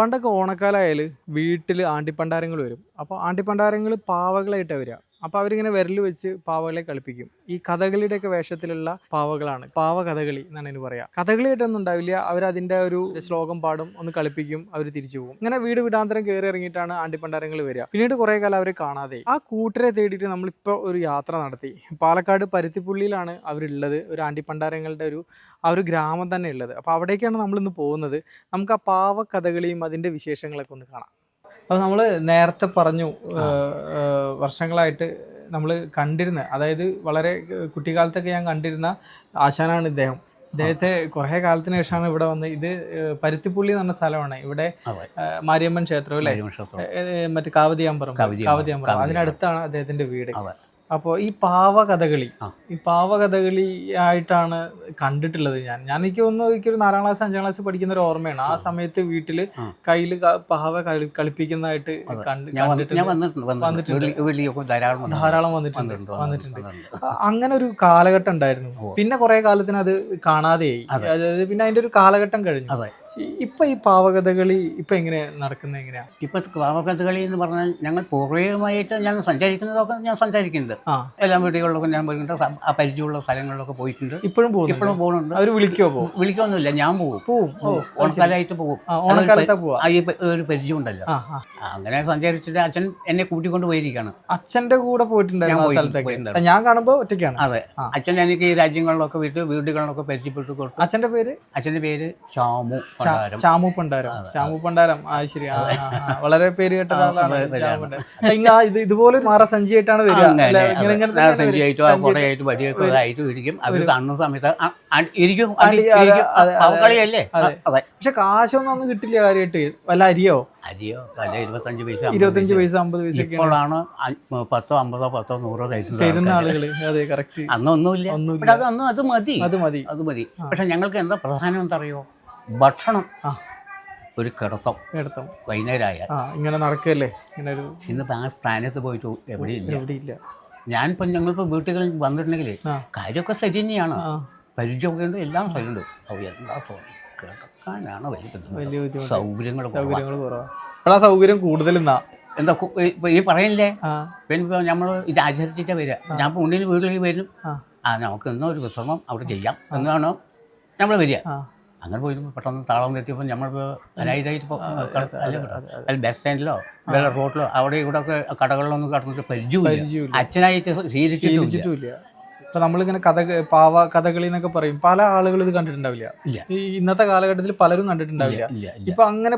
പണ്ടൊക്കെ ഓണക്കാലമായാൽ വീട്ടിൽ ആണ്ടിപ്പണ്ടാരങ്ങൾ വരും. അപ്പോൾ ആണ്ടിപ്പണ്ടാരങ്ങൾ പാവകളായിട്ടാണ് വരിക അപ്പോൾ അവരിങ്ങനെ വിരൽ വെച്ച് പാവകളെ കളിപ്പിക്കും. ഈ കഥകളിയുടെയൊക്കെ വേഷത്തിലുള്ള പാവകളാണ്. പാവ കഥകളി എന്നാണ് എനിക്ക് പറയാ. കഥകളിയായിട്ടൊന്നും ഉണ്ടാവില്ല. അവർ അതിന്റെ ഒരു ശ്ലോകം പാടും ഒന്ന് കളിപ്പിക്കും അവർ തിരിച്ചു പോകും. ഇങ്ങനെ വീട് വിടാന്തരം കയറി ഇറങ്ങിയിട്ടാണ് ആണ്ടിപ്പണ്ടാരങ്ങൾ വരിക. പിന്നീട് കുറേ കാലം അവരെ കാണാതെ. ആ കൂട്ടരെ തേടിയിട്ട് നമ്മളിപ്പോൾ ഒരു യാത്ര നടത്തി. പാലക്കാട് പരുത്തിപ്പുള്ളിയിലാണ് അവരുള്ളത്. ഒരു ആണ്ടിപ്പണ്ടാരങ്ങളുടെ ഒരു ആ ഒരു ഗ്രാമം തന്നെ ഉള്ളത് അപ്പോൾ അവിടേക്കാണ് നമ്മളിന്ന് പോകുന്നത്. നമുക്ക് ആ പാവ കഥകളിയും അതിന്റെ വിശേഷങ്ങളൊക്കെ ഒന്ന് കാണാം. അപ്പോൾ നമ്മൾ നേരത്തെ പറഞ്ഞു വർഷങ്ങളായിട്ട് നമ്മൾ കണ്ടിരുന്ന. അതായത് വളരെ കുട്ടിക്കാലത്തൊക്കെ ഞാൻ കണ്ടിരുന്ന ആശാനാണ് ഇദ്ദേഹം. ഇദ്ദേഹത്തെ കുറെ കാലത്തിന് ശേഷമാണ് ഇവിടെ വന്ന് ഇത് പരുത്തിപ്പുള്ളി എന്ന് പറഞ്ഞ സ്ഥലമാണ്. ഇവിടെ മാരിയമ്മൻ ക്ഷേത്രം അല്ലേ? മറ്റേ കാവതിയാമ്പറം കാവതിയാമ്പറം. അതിനടുത്താണ് അദ്ദേഹത്തിന്റെ വീട്. അപ്പോൾ ഈ പാവ കഥകളി ആ. ഈ പാവ കഥകളി ആയിട്ടാണ് കണ്ടിട്ടുള്ളത് ഞാൻ. ഞാൻ എനിക്ക് തോന്നുന്നു എനിക്കൊരു നാലാം ക്ലാസ് അഞ്ചാം ക്ലാസ് പഠിക്കുന്ന ഒരു ഓർമ്മയാണ്. ആ സമയത്ത് വീട്ടിൽ. കയ്യിൽ പാവ കളി കളിപ്പിക്കുന്നതായിട്ട്. ധാരാളം വന്നിട്ടുണ്ട്. വന്നിട്ടുണ്ട്. അങ്ങനെ ഒരു കാലഘട്ടം ഉണ്ടായിരുന്നു. പിന്നെ കുറെ കാലത്തിന് അത് കാണാതെയായി. അതെ. അതായത് പിന്നെ അതിന്റെ ഒരു കാലഘട്ടം കഴിഞ്ഞു. ഇപ്പൊ ഈ പാവകഥകളി ഇപ്പൊ എങ്ങനെ നടക്കുന്നത് എങ്ങനെയാ? ഇപ്പൊ പാവകഥകളി എന്ന് പറഞ്ഞാൽ ഞങ്ങൾ പൂർവികമായിട്ട് ഞാൻ സഞ്ചരിക്കുന്നതൊക്കെ ഞാൻ സഞ്ചരിക്കുന്നുണ്ട്. എല്ലാ വീടുകളിലൊക്കെ ഞാൻ പോയിട്ടുണ്ട് ആ പരിചയമുള്ള സ്ഥലങ്ങളിലൊക്കെ പോയിട്ടുണ്ട്. ഇപ്പോഴും പോകും ഇപ്പോഴും പോകുന്നുണ്ട്. അവർ വിളിക്കോ പോകും വിളിക്കൊന്നുമില്ല. ഞാൻ പോകും. പോകും ഓണക്കാലായിട്ട് ഓണക്കാലമായിട്ട് പോകും ഓണക്കാലത്താ ഈ ഒരു പരിചയം ഉണ്ടല്ലോ അങ്ങനെ സഞ്ചരിച്ചിട്ട് അച്ഛൻ എന്നെ കൂട്ടിക്കൊണ്ട് പോയിരിക്കുകയാണ് അച്ഛന്റെ കൂടെ പോയിട്ടുണ്ടായിരുന്നു ഞാൻ ആ സ്ഥലത്തേക്ക്? ഞാൻ കാണുമ്പോ ഒറ്റയ്ക്കാണ്. അതെ. അച്ഛൻ എനിക്ക് ഈ രാജ്യങ്ങളിലൊക്കെ വീട്ടിൽ വീടുകളിലൊക്കെ പരിചയപ്പെട്ട് കൊടുത്തു. അച്ഛന്റെ പേര്? അച്ഛന്റെ പേര് പണ്ടാരം ചാമു പണ്ടാരം. ചാമു പണ്ടാരം ആ ശരി. വളരെ പേര് കേട്ട ഇത് ഇതുപോലെ മാറ സഞ്ചിയായിട്ടാണ് വരിക. സഞ്ചിയായിട്ടും കുടയായിട്ട് വടിയൊക്കെ ആയിട്ട് ഇരിക്കും. അവർ കാണുന്ന സമയത്ത് ഇരിക്കും. പക്ഷെ കാശൊന്നും അന്ന് കിട്ടില്ല കാര്യമായിട്ട്. വല്ല അരിയോ? അരിയോ? അല്ല ഇരുപത്തഞ്ച് പൈസ ഇരുപത്തഞ്ച് പൈസ. അമ്പത് പൈസ ഇപ്പോഴാണ് പത്തോ അമ്പതോ പത്തോ നൂറോ തരുന്ന ആൾക്കാര്. അതെ കറക്റ്റ് അന്നൊന്നുമില്ല. അന്ന് അത് മതി. അത് മതി. അത് മതി. പക്ഷെ ഞങ്ങൾക്ക് എന്താ പ്രധാനം എന്താ അറിയോ ഭക്ഷണം ഒരു കിടത്തം. കിടത്തം. വൈകുന്നേരമായ ഇങ്ങനെ നടക്കല്ലേ ഇങ്ങനെ ഒരു ഇന്നിപ്പോൾ ആ സ്ഥാനത്ത് പോയിട്ട് എവിടെയില്ല. എവിടെയില്ല. ഞാനിപ്പോൾ ഞങ്ങളിപ്പോൾ വീട്ടുകളിൽ വന്നിട്ടുണ്ടെങ്കിൽ. കാര്യമൊക്കെ ശരി തന്നെയാണ്. പരിചയമൊക്കെ ഉണ്ട് എല്ലാം ശരിയുണ്ട്. ഓ എന്താ സോറി കിടക്കാനാണ് വലിയ സൗകര്യങ്ങൾ കുറവാ. സൗകര്യങ്ങൾ കുറവാ. അപ്പോഴാ സൗകര്യം കൂടുതൽ എന്നാ എന്താ ഈ- പറയില്ലേ പിന്നെ നമ്മൾ ഇത് ആചരിച്ചിട്ട് വരിക. ഞാൻ ഇപ്പോൾ വീട്ടിലേക്ക് വരും. ആ. നമുക്ക് ഇന്നൊരു വിശ്രമം അവിടെ ചെയ്യാം. എന്നാണ് നമ്മൾ വരിക. അങ്ങനെ പോയി പെട്ടെന്ന് താളം തെറ്റിയപ്പോൾ നമ്മളിപ്പോൾ അനായിതായിട്ട് അല്ല ബസ് സ്റ്റാൻഡിലോ വേറെ റോഡിലോ അവിടെ ഇവിടെ ഒക്കെ കടകളിലൊന്നും കടന്നിട്ട് പരിചയമില്ല. അച്ഛനായിട്ട് ശീലിച്ചിട്ടില്ല ഇപ്പൊ നമ്മളിങ്ങനെ കഥ പാവ കഥകളി എന്നൊക്കെ പറയും. പല ആളുകൾ ഇത് കണ്ടിട്ടുണ്ടാവില്ല. ഈ ഇന്നത്തെ കാലഘട്ടത്തിൽ പലരും കണ്ടിട്ടുണ്ടാവില്ല. ഇപ്പൊ അങ്ങനെ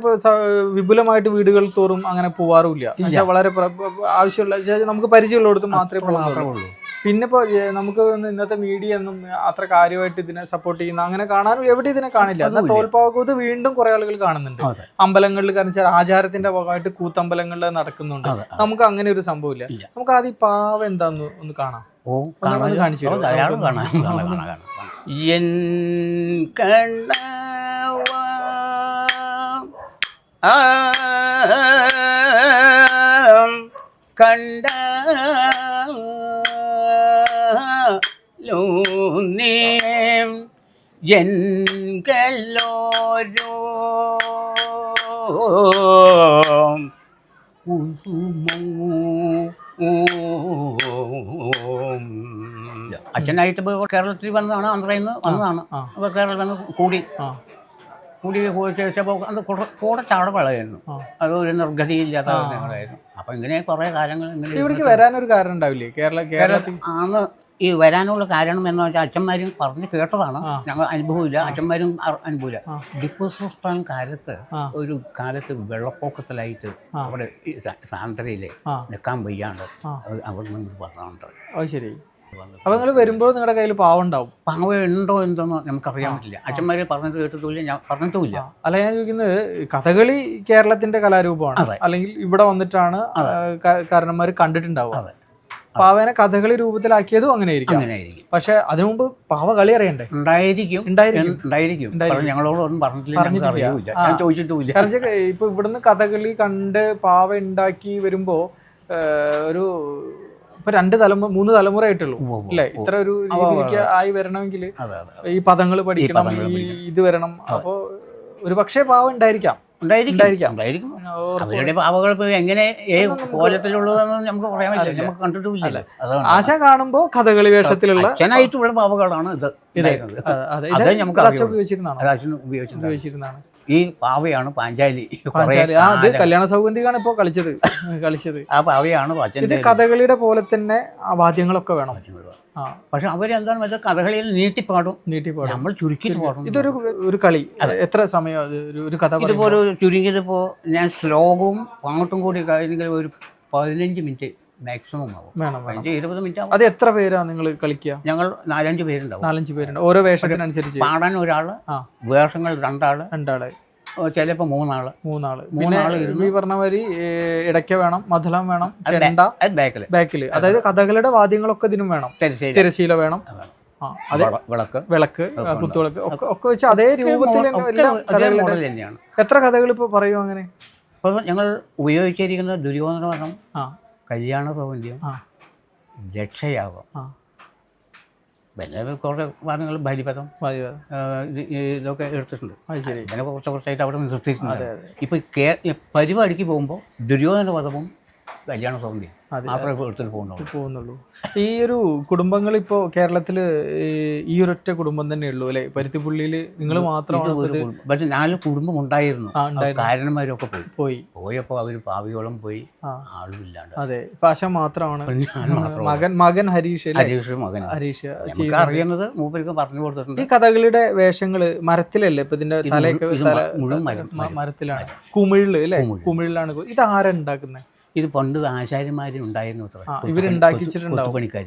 വിപുലമായിട്ട് വീടുകൾ തോറും അങ്ങനെ പോവാറുമില്ല. വളരെ ആവശ്യമുള്ള നമുക്ക് പരിചയമുള്ളിടത്ത് മാത്രമേ മാത്രമേ ഉള്ളൂ. പിന്നെ ഇപ്പൊ നമുക്ക് ഇന്നത്തെ മീഡിയ ഒന്നും അത്ര കാര്യമായിട്ട് ഇതിനെ സപ്പോർട്ട് ചെയ്യുന്ന അങ്ങനെ കാണാനും എവിടെ ഇതിനെ കാണില്ല. എന്നാൽ. തോൽപ്പാവക്കൂത്ത് വീണ്ടും കുറെ ആളുകൾ കാണുന്നുണ്ട്. അമ്പലങ്ങളിൽ കാരണം വെച്ചാൽ ആചാരത്തിന്റെ ഭാഗമായിട്ട് കൂത്തമ്പലങ്ങളിൽ നടക്കുന്നുണ്ട്. നമുക്ക് അങ്ങനെ ഒരു സംഭവം ഇല്ല. നമുക്ക് ആദ്യം ഈ പാവ എന്താന്ന് ഒന്ന് കാണാം. ഓ കാണാൻ കാണിച്ചു? ധാരാളം കാണാം കാണാം. കാണാം കാണാം എൻ കണ്ണവ ആ കണ്ട ലൂന്നേം എൻ കല്ലോരോ അച്ഛനായിട്ട് ഇപ്പോൾ കേരളത്തിൽ വന്നതാണ് ആന്ധ്രയിൽ നിന്ന് വന്നതാണ്. അപ്പോൾ കേരളത്തിൽ വന്ന് കൂടി. കൂടി പോയി ചോദിച്ചപ്പോൾ അത് കൂടെ കൂടെ ചാടവളായിരുന്നു. അത് ഒരു നിർഗതിയില്ലാത്ത ഞങ്ങളായിരുന്നു അപ്പം ഇങ്ങനെ കുറേ കാര്യങ്ങൾ ഇവിടേക്ക് വരാനൊരു കാരണം ഉണ്ടാവില്ലേ? കേരള കേരളത്തിൽ ആണ് ഈ വരാനുള്ള കാരണം എന്ന് വെച്ചാൽ അച്ഛന്മാരും പറഞ്ഞു കേട്ടതാണ്. ഞങ്ങൾ അനുഭവമില്ല. അച്ഛന്മാരും അനുഭവമില്ല. ടിപ്പു സുൽത്താൻ കാലത്ത് ഒരു കാലത്ത് വെള്ളപ്പൊക്കത്തിലായിട്ട്. അവിടെ സാന്ദ്രയിലെ നിൽക്കാൻ വയ്യാണ്ട് അവിടെ നിന്ന് പറഞ്ഞുണ്ട് ശരി. അപ്പൊ നിങ്ങൾ വരുമ്പോൾ നിങ്ങളുടെ കയ്യിൽ പാവം ഉണ്ടാവും പാവ ഉണ്ടോ എന്തോന്ന് നമുക്കറിയാൻ പറ്റില്ല. അച്ഛന്മാര് പറഞ്ഞിട്ട് കേട്ടിട്ടില്ല ഞാൻ പറഞ്ഞിട്ടുമില്ല. അല്ല ഞാൻ ചോദിക്കുന്നത് കഥകളി കേരളത്തിന്റെ കലാരൂപമാണ്. അല്ലെങ്കിൽ ഇവിടെ വന്നിട്ടാണ് കാരണന്മാർ കണ്ടിട്ടുണ്ടാവുക. അതെ. പാവേനെ കഥകളി രൂപത്തിലാക്കിയതും അങ്ങനെയായിരിക്കും. അങ്ങനെ ആയിരിക്കും പക്ഷെ അതിനു മുമ്പ് പാവ കളി അറിയണ്ടേ? ഉണ്ടായിരിക്കും. പക്ഷേ ഞങ്ങളോടൊന്നും പറഞ്ഞിട്ടില്ല. ഞാൻ ചോദിച്ചിട്ടുമില്ല. കാരണം ഇപ്പൊ ഇവിടുന്ന് കഥകളി കണ്ട് പാവ ഉണ്ടാക്കി വരുമ്പോ ഒരു ഇപ്പൊ രണ്ട് തലമുറ മൂന്ന് തലമുറ ആയിട്ടുള്ളൂ. അല്ലെ ഇത്ര ഒരു ആയി വരണമെങ്കിൽ ഈ പദങ്ങൾ പഠിക്കണം ഈ ഇത് വരണം. അപ്പോ ഒരു പക്ഷേ പാവം ഉണ്ടായിരിക്കാം. ഉണ്ടായിരിക്കും. ഉണ്ടായിരിക്കാം. അവരുടെ പാവകൾ എങ്ങനെ കോലത്തിലുള്ളതെന്ന് നമുക്ക് പറയാൻ പറ്റില്ല. നമുക്ക് കണ്ടിട്ടില്ല അതാണ് ആശ കാണുമ്പോ കഥകളി വേഷത്തിലുള്ള അച്ഛനായിട്ടുള്ള പാവകളാണ് ഇത് ഉണ്ടായിരുന്നത്. ആ, അതെ. നമുക്ക് ഈ പാവയാണ് പാഞ്ചാലി. അത് കല്യാണ സൗഗന്ധികാണ് ഇപ്പൊ കളിച്ചത്. കളിച്ചത്. ആ പാവയാണ് ഇത് കഥകളിയുടെ പോലെ തന്നെ ആ വാദ്യങ്ങളൊക്കെ വേണം. പക്ഷെ അവരെന്താണ് വെച്ചാൽ കഥകളിയിൽ നീട്ടിപ്പാടും? നീട്ടിപ്പാടും. നമ്മൾ ചുരുക്കിയിട്ട് പാടും ഇതൊരു ഒരു കളി. എത്ര സമയം അത്? ഒരു- കഥ ഇതുപോലെ ചുരുങ്ങിയതിപ്പോ ഞാൻ ശ്ലോകവും പാട്ടും കൂടി കഴിഞ്ഞെങ്കിൽ ഒരു പതിനഞ്ച് മിനിറ്റ് മാക്സിമം ആവും. വേണം വേണം. പതിനഞ്ച് ഇരുപത് മിനിറ്റ് ആവും. അത് എത്ര പേരാ നിങ്ങൾ കളിക്കുക ഞങ്ങൾ നാലഞ്ച് പേരുണ്ടാവും. നാലഞ്ച് പേരുണ്ട്. ഓരോ വേഷത്തിനനുസരിച്ച്. പാടാൻ ഒരാൾ ആ. വേഷങ്ങൾ രണ്ടാൾ രണ്ടാൾ. ചിലപ്പോ മൂന്നാൾ. മൂന്നാൾ. മൂന്നാൾ ഈ പറഞ്ഞ മാതിരി ഏ, ഇടയ്ക്ക വേണം മധുളം വേണം ചെണ്ട. അത് ബാക്കിൽ. ബാക്കിൽ. അതായത് കഥകളുടെ വാദ്യങ്ങളൊക്കെ ഇതിനും വേണം. തിരശീല വേണം. ആ അതെ. വിളക്ക്. വിളക്ക് ആ, കുത്തുവിളക്ക് ഒക്കെ ഒക്കെ വെച്ച് അതേ രൂപത്തിൽ തന്നെ ഒക്കെ എല്ലാം അതേ കഥകളുടെ മോഡൽ തന്നെയാണ്. എത്ര കഥകൾ ഇപ്പൊ പറയൂ അങ്ങനെ? ഇപ്പൊ ഞങ്ങൾ ഉപയോഗിച്ചിരിക്കുന്ന ദുര്യോധന വധം ആ. കല്യാണ സൗന്ദര്യം ആ. രക്ഷയാകും. പിന്നെ കുറച്ച് വാദങ്ങൾ ഇത് ഇതൊക്കെ എടുത്തിട്ടുണ്ട്. പിന്നെ അങ്ങനെ കുറച്ച് കുറച്ചായിട്ട് അവിടെ നിർത്തിയിട്ടുണ്ട്. ഇപ്പൊ പരിപാടിക്ക് പോകുമ്പോൾ ദുര്യോധന വധവും കല്യാണ സൗന്ദര്യം. മാത്രമേ ഇപ്പോൾ എടുത്തിട്ട് പോകുന്നുള്ളൂ. പോകുന്നുള്ളൂ. ഈ ഒരു കുടുംബങ്ങൾ ഇപ്പോ കേരളത്തിൽ ഈ- ഒരൊറ്റ കുടുംബം തന്നെ ഉള്ളൂ അല്ലെ? പരുത്തിപ്പുള്ളിയിൽ നിങ്ങൾ മാത്രം മാത്രമാണ്. പക്ഷെ നാല് കുടുംബം ഉണ്ടായിരുന്നു. കാരണന്മാരൊക്കെ പോയി. പോയി. പോയപ്പോൾ അവർ പാവിയോളം പോയി. ആളുമില്ലാണ്ട് അതെ. പാശ മാത്രമാണ്. മകൻ മകൻ ഹരീഷ് ഹരീഷ് മകൻ ഹരീഷ് അറിയുന്നത് മൂപ്പർക്ക് പറഞ്ഞു കൊടുത്തിട്ടുണ്ട്. ഈ കഥകളിയുടെ വേഷങ്ങൾ മരത്തിലല്ലേ? ഇപ്പൊ ഇതിന്റെ ഇത് തലയൊക്കെ തല മുഴുവൻ മരത്തിലാണ്. കുമിഴിൽ അല്ലേ? കുമിഴ്. കുമിഴിലാണ്. ഇത് ആരാ ഉണ്ടാക്കുന്നത് ഇത് പണ്ട് ആശാരിമാരുണ്ടായിരുന്നു കൊത്തുപണിക്കാർ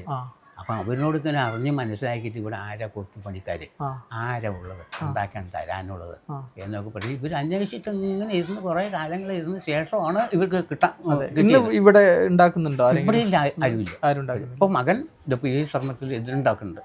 അപ്പം അവരിനോട് ഇങ്ങനെ അറിഞ്ഞ് മനസ്സിലാക്കിയിട്ട് ഇവിടെ ആരാ കൊത്തുപണിക്കാർ ആരാ ഉള്ളത്? ഉണ്ടാക്കാൻ തരാനുള്ളത്? എന്നൊക്കെ പറഞ്ഞ് ഇവർ അന്വേഷിച്ചിട്ട് ഇങ്ങനെ ഇരുന്ന് കുറേ കാലങ്ങൾ ഇരുന്ന് ശേഷമാണ് ഇവർക്ക് കിട്ടാൻ ഇവിടെ ഉണ്ടാക്കുന്നുണ്ടോ ഇവിടെ ഇല്ല ആരുമില്ല. ഇപ്പൊ മകൻ ഇതിപ്പോ ഈ ശ്രമത്തിൽ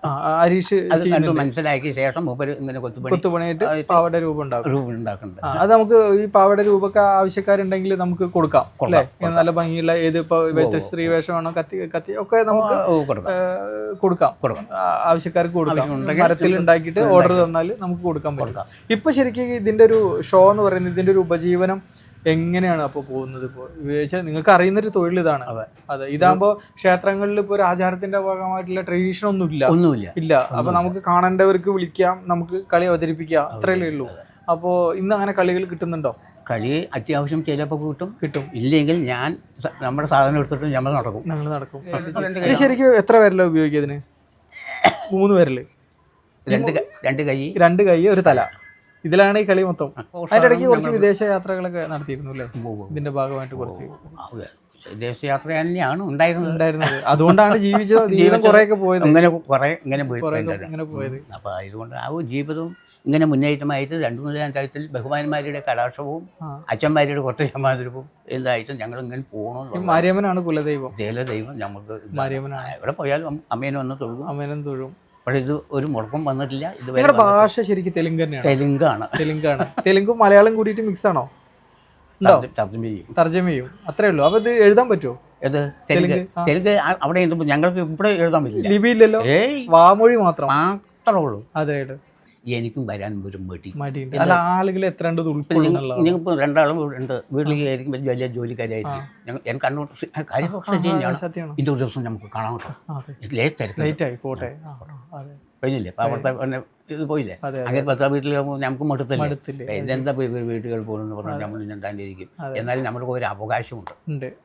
ആ, ഹരീഷ് അത് കണ്ട് മനസ്സിലാക്കിയ ശേഷം മൂപ്പര് ഇങ്ങനെ കൊത്തുപണി കൊത്തുപണിയായിട്ട് പാവട രൂപം ഉണ്ടാക്കും. രൂപം ഉണ്ടാക്കുന്നുണ്ട് അത് നമുക്ക് ഈ പാവട രൂപമൊക്കെ ആവശ്യക്കാരുണ്ടെങ്കിൽ നമുക്ക് കൊടുക്കാം അല്ലേ? നല്ല ഭംഗിയുള്ള ഏത് ഇപ്പൊ വ്യത്യസ്ത സ്ത്രീ വേഷമാണോ കത്തി കത്തി ഒക്കെ നമുക്ക് കൊടുക്കാം. കൊടുക്കാം. ആവശ്യക്കാർക്ക് കൊടുക്കാം. മരത്തിൽ ഉണ്ടാക്കിയിട്ട് ഓർഡർ തന്നാൽ നമുക്ക് കൊടുക്കാൻ പറ്റും. ഇപ്പൊ ശരിക്കും ഇതിന്റെ ഒരു ഷോ എന്ന് പറയുന്നത് ഇതിന്റെ ഒരു ഉപജീവനം എങ്ങനെയാണ് അപ്പോൾ പോകുന്നത് ഇപ്പോൾ വെച്ചാൽ നിങ്ങൾക്ക് അറിയുന്ന ഒരു തൊഴിൽ ഇതാണ്. അതെ. അതെ ഇതാകുമ്പോ ക്ഷേത്രങ്ങളിൽ ഇപ്പോൾ ഒരു ആചാരത്തിന്റെ ഭാഗമായിട്ടുള്ള ട്രഡീഷൻ ഒന്നുമില്ല. ഒന്നുമില്ല. ഇല്ല. അപ്പൊ നമുക്ക് കാണേണ്ടവർക്ക് വിളിക്കാം നമുക്ക് കളി അവതരിപ്പിക്കാം അത്രയല്ലേ ഉള്ളൂ. അപ്പോ ഇന്ന് അങ്ങനെ കളികൾ കിട്ടുന്നുണ്ടോ? കളി അത്യാവശ്യം ചിലപ്പോൾ കിട്ടും. കിട്ടും. ഇല്ലെങ്കിൽ ഞാൻ നമ്മുടെ സാധനം എടുത്തിട്ട് നമ്മൾ നടക്കും. ഞങ്ങൾ നടക്കും. ഇത് ശരിക്കും എത്ര പേരല്ല ഉപയോഗിക്കുക ഇതിന്? മൂന്ന് പേരല്ലേ? രണ്ട് രണ്ട് കൈ. രണ്ട് കൈ ഒരു തല. ഇതിലാണ് ഈ കളി മൊത്തം. അതിന്റെ ഇടയ്ക്ക് കുറച്ച് വിദേശ യാത്രകളൊക്കെ നടത്തിയിരുന്നു അല്ലേ? ഇതിന്റെ ഭാഗമായിട്ട് കുറച്ച്. ദേശയാത്ര തന്നെയാണ് ഉണ്ടായിരുന്നത്. ഉണ്ടായിരുന്നത്. അതുകൊണ്ടാണ് ജീവിച്ചത്. ജീവിതം കുറെയൊക്കെ പോയത്. അങ്ങനെ കുറെ ഇങ്ങനെ പോയത്. അപ്പോൾ അതുകൊണ്ട് ആ ജീവിതവും ഇങ്ങനെ മുന്നേറ്റമായിട്ട് രണ്ടു മൂന്നാം തരത്തിൽ ബഹുമാനന്മാരുടെ കടാക്ഷവും. അച്ഛന്മാരുടെ കുറച്ച് ശമാതിരവും എന്തായിട്ടും ഞങ്ങൾ ഇങ്ങനെ പോകണം മാരിയമ്മനാണ് കുലദൈവം. ജയില ദൈവം നമുക്ക്. മാരിയമ്മനാണ് എവിടെ പോയാലും അമ്മേനും അമ്മേനെ വന്ന് തൊഴുകും അമ്മേനും തൊഴും. പക്ഷേ ഇത് ഒരു മുടക്കം വന്നിട്ടില്ല. ഇതുവരെ നിങ്ങളുടെ ഭാഷ ശരിക്കും തെലുങ്ക് തന്നെയാണ് തെലുങ്കാണ്. തെലുങ്കാണ്. തെലുങ്കും മലയാളം കൂടിയിട്ട് മിക്സ് ആണോ? ഉണ്ടോ? തർജ- തർജമ ചെയ്യും. തർജമ ചെയ്യും. അത്രേ ഉള്ളൂ. അപ്പൊ ഇത് എഴുതാൻ പറ്റുമോ? ഇത് തെലുങ്ക്. തെലുങ്ക്, ആ. തെലുങ്ക് ആ- അവിടെ എഴുതുമ്പോൾ ഞങ്ങൾക്ക് ഇവിടെ എഴുതാൻ പറ്റില്ല. ലിപിയില്ലല്ലോ? ഏയ്. വാമൊഴി മാത്രം. മാത്രമേ ഉള്ളൂ. അതെ. എനിക്കും വരാൻ ഒരു മടി. അല്ല ആളുകൾ എത്ര രണ്ടാളും ഉണ്ട്. വീട്ടിലേക്ക് ആയിരിക്കും വലിയ ജോലിക്കാരായിരിക്കും. ഞങ്ങൾ ഞാൻ കണ്ണൂർ കാര്യം ഒരു ദിവസം നമുക്ക് കാണാൻ കേട്ടോ ലേറ്റ് ആയിരിക്കും. ലേറ്റ് ആയി പോട്ടെ. കഴിഞ്ഞില്ലേ അപ്പോൾ അവിടുത്തെ ഇത് പോയില്ലേ? അങ്ങനെ ഭർത്താവ് വീട്ടിൽ നമുക്ക് മടുത്തല്ലേ? പോയി വീട്ടുകൾ പോകുന്നു പറഞ്ഞാൽ നമ്മൾ ഞണ്ടാണ്ടിരിക്കും. എന്നാലും നമുക്ക് ഒരു അവകാശമുണ്ട്.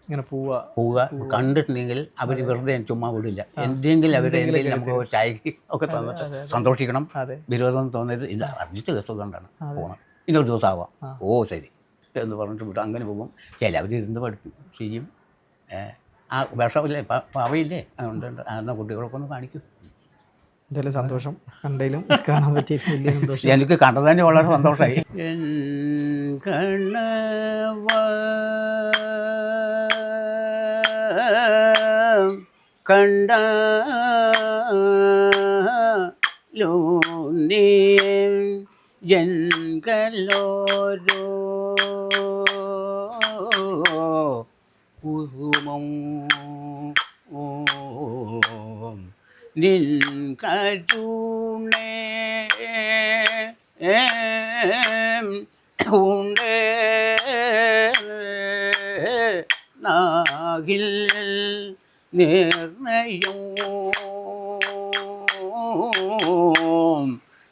ഇങ്ങനെ പോവുക പോവുക കണ്ടിട്ടുണ്ടെങ്കിൽ അവർ വെറുതെ ചുമ്മാ വിടില്ല. എന്തെങ്കിലും അവരെ എന്തെങ്കിലും നമുക്ക് ചായക്ക് ഒക്കെ തന്നിട്ട് സന്തോഷിക്കണം. വിരോധം തോന്നരുത്. ഇല്ല അർജിച്ച് ദിവസം കൊണ്ടാണ് പോകണം ഇന്നൊരു ദിവസം ആവാം ഓ ശരി. എന്ന് പറഞ്ഞിട്ട് വിട്ടു അങ്ങനെ പോകും. ചിലവർ ഇരുന്ന് പഠിക്കും ചെയ്യും. ആ വിഷമില്ലേ പാവയില്ലേ? ഉണ്ട് ഉണ്ട്. ആ, എന്നാ കുട്ടികളൊക്കെ ഒന്ന് കാണിക്കും. എന്തായാലും സന്തോഷം. കണ്ടതിലും കാണാൻ പറ്റിയ വലിയ സന്തോഷം. എനിക്ക് കണ്ടത് തന്നെ വളരെ സന്തോഷമായി. കണ്ട കണ്ട ജൻകലോരോ കുസുമം നിൻ കരുണേ ഉണ്ടേ നാകിൽ നിർണയം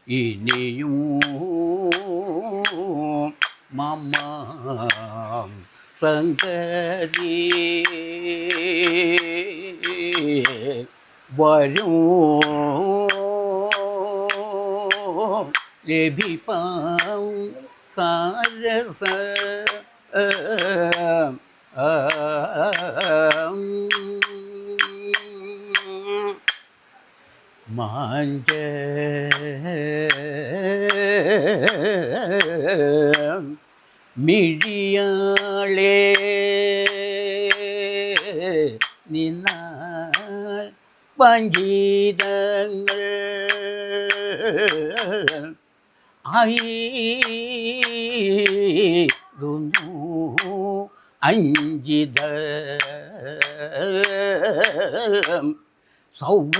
ഇനിയും മമ സംഗതി. വരും ലഭിപ്പാം സാരസ മാഞ്ച മിഴിയാളേ பஞ்சீதங்கள் ஐதுனு அஞ்சித சௌக